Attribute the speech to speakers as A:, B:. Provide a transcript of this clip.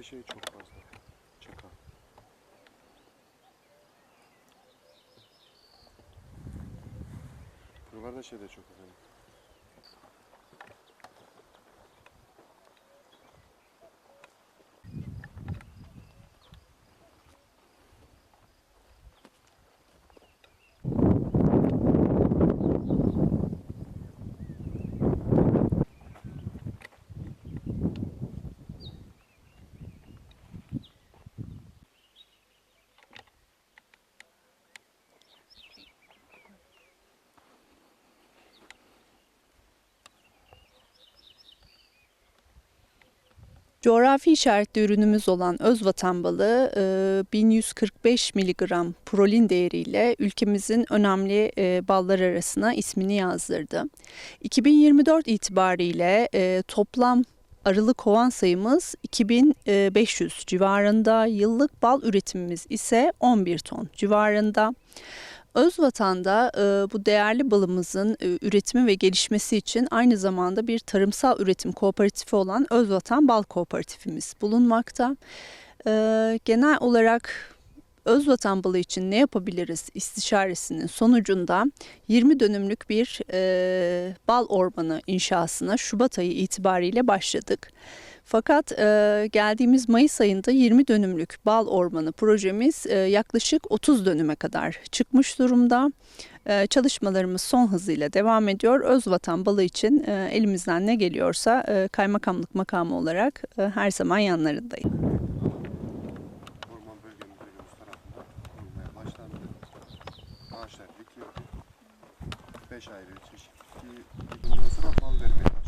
A: de şey çok fazla. Çakal. Buralarda şey de çok efendim.
B: Coğrafi işaretli ürünümüz olan özvatan balığı e, 1145 mg prolin değeriyle ülkemizin önemli e, ballar arasına ismini yazdırdı. 2024 itibariyle e, toplam arılı kovan sayımız 2500 civarında, yıllık bal üretimimiz ise 11 ton civarında. Özvatan'da e, bu değerli balımızın e, üretimi ve gelişmesi için aynı zamanda bir tarımsal üretim kooperatifi olan Özvatan Bal Kooperatifimiz bulunmakta. E, genel olarak Özvatan balı için ne yapabiliriz istişaresinin sonucunda 20 dönümlük bir e, bal ormanı inşasına Şubat ayı itibariyle başladık. Fakat e, geldiğimiz Mayıs ayında 20 dönümlük bal ormanı projemiz e, yaklaşık 30 dönüme kadar çıkmış durumda. E, çalışmalarımız son hızıyla devam ediyor. Özvatan balı için e, elimizden ne geliyorsa e, kaymakamlık makamı olarak e, her zaman yanlarındayım.
A: 5 ayrı çeşit. Bundan sonra bal vermeye